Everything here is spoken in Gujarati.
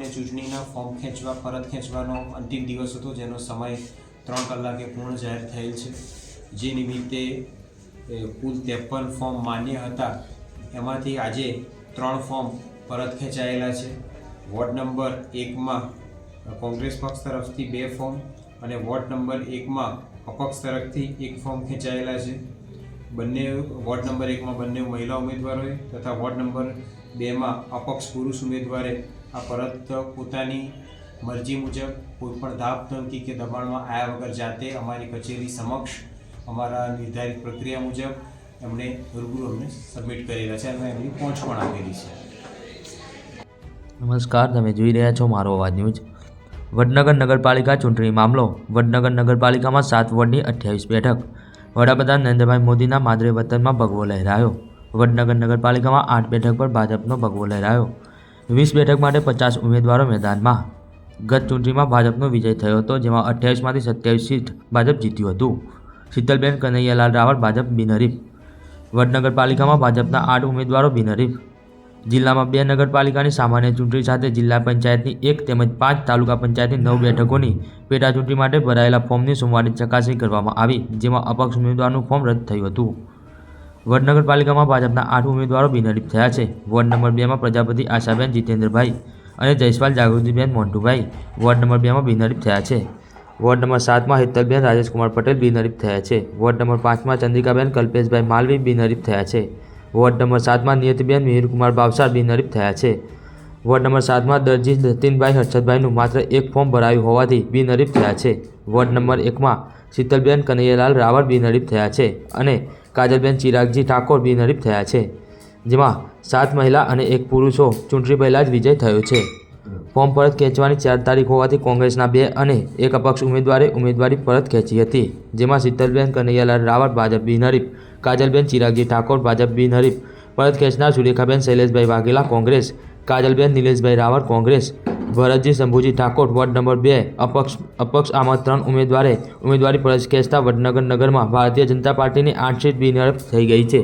સામાન્ય ચૂંટણીના ફોર્મ ખેંચવા, પરત ખેંચવાનો અંતિમ દિવસ હતો, જેનો સમય ત્રણ કલાકે પૂર્ણ જાહેર થયેલ છે. જે નિમિત્તે કુલ ત્રેપન ફોર્મ માન્ય હતા. એમાંથી આજે ત્રણ ફોર્મ પરત ખેંચાયેલા છે. વોર્ડ નંબર એકમાં કોંગ્રેસ પક્ષ તરફથી બે ફોર્મ અને વોર્ડ નંબર એકમાં અપક્ષ તરફથી એક ફોર્મ ખેંચાયેલા છે. બંને, વોર્ડ નંબર એકમાં બંને મહિલા ઉમેદવારોએ તથા વોર્ડ નંબર બેમાં અપક્ષ પુરુષ ઉમેદવારે આ પરત પોતાની મરજી મુજબ કોઈપણ ધાપ ધમકી કે દબાણમાં આવ્યા વગર જાતે અમારી કચેરી સમક્ષ અમારા નિર્ધારિત પ્રક્રિયા મુજબ એમણે રૂબરૂ અમને સબમિટ કરેલા છે અને એમની પહોંચ પણ આપેલી છે. નમસ્કાર, તમે જોઈ રહ્યા છો મારો અવાજ ન્યૂઝ. વડનગર નગરપાલિકા ચૂંટણી મામલો. વડનગર નગરપાલિકામાં સાત વોર્ડની અઠ્યાવીસ બેઠક. વડાપ્રધાન નરેન્દ્રભાઈ મોદીના માદરે વતનમાં ભગવો લહેરાયો. વડનગર નગરપાલિકામાં આઠ બેઠક પર ભાજપનો ભગવો લહેરાયો. વીસ બેઠક માટે પચાસ ઉમેદવારો મેદાનમાં. ગત ચૂંટણીમાં ભાજપનો વિજય થયો હતો, જેમાં અઠ્યાવીસમાંથી સત્યાવીસ સીટ ભાજપ જીત્યું હતું. શીતલબેન કનૈયાલાલ રાવળ ભાજપ બિનહરીફ. વડનગરપાલિકામાં ભાજપના આઠ ઉમેદવારો બિનહરીફ. જિલ્લામાં બે નગરપાલિકાની સામાન્ય ચૂંટણી સાથે જિલ્લા પંચાયતની એક તેમજ પાંચ તાલુકા પંચાયતની નવ બેઠકોની પેટા ચૂંટણી માટે ભરાયેલા ફોર્મની સોમવારે ચકાસણી કરવામાં આવી, જેમાં અપક્ષ ઉમેદવારનું ફોર્મ રદ થયું હતું. વડનગર પાલિકામાં ભાજપના આઠ ઉમેદવારો બિનહરીફ થયા છે. વોર્ડ નંબર બેમાં પ્રજાપતિ આશાબેન, જીતેન્દ્રભાઈ અને જયસ્વાલ જાગૃતિબેન મોન્ટુભાઈ વોર્ડ નંબર બેમાં બિનહરીફ થયા છે. વોર્ડ નંબર સાતમાં હેતલબેન, રાજેશકુમાર પટેલ બિનહરીફ થયા છે. વોર્ડ નંબર પાંચમાં ચંદ્રિકાબેન, કલ્પેશભાઈ માલવી બિનહરીફ થયા છે. વોર્ડ નંબર સાતમાં નિયતિબેન મિહિરકુમાર બાવસાર બિનહરીફ થયા છે. વોર્ડ નંબર સાતમાં દરજી જતીનભાઈ હર્ષદભાઈનું માત્ર એક ફોર્મ ભરાયું હોવાથી બિનહરીફ થયા છે. વોર્ડ નંબર એકમાં શીતલબેન કનૈયાલાલ રાવળ બિનહરીફ થયા છે અને કાજલબેન ચિરાગજી ઠાકોર બિનહરીફ થયા છે, જેમાં સાત મહિલા અને એક પુરુષો ચૂંટણી પહેલાં જ વિજય થયો છે. ફોર્મ પરત ખેંચવાની ચાર તારીખ હોવાથી કોંગ્રેસના બે અને એક અપક્ષ ઉમેદવારે ઉમેદવારી પરત ખેંચી હતી, જેમાં શીતલબેન કનૈયાલાલ રાવળ ભાજપ બિનહરીફ કાજલબેન ચિરાગજી ઠાકોર ભાજપ બિનહરીફ પરત ખેંચનાર સુરેખાબેન શૈલેષભાઈ વાઘેલા કોંગ્રેસ, કાજલબેન નિલેશભાઈ રાવળ કોંગ્રેસ ભરતજી શંભુજી ઠાકોર, વોર્ડ નંબર બે, અપક્ષ અપક્ષ આમાં ત્રણ ઉમેદવારે, ઉમેદવારી પરત ખેંચતા વડનગર નગરમાં ભારતીય જનતા પાર્ટીની આઠ સીટ બિનહરીફ થઈ ગઈ છે.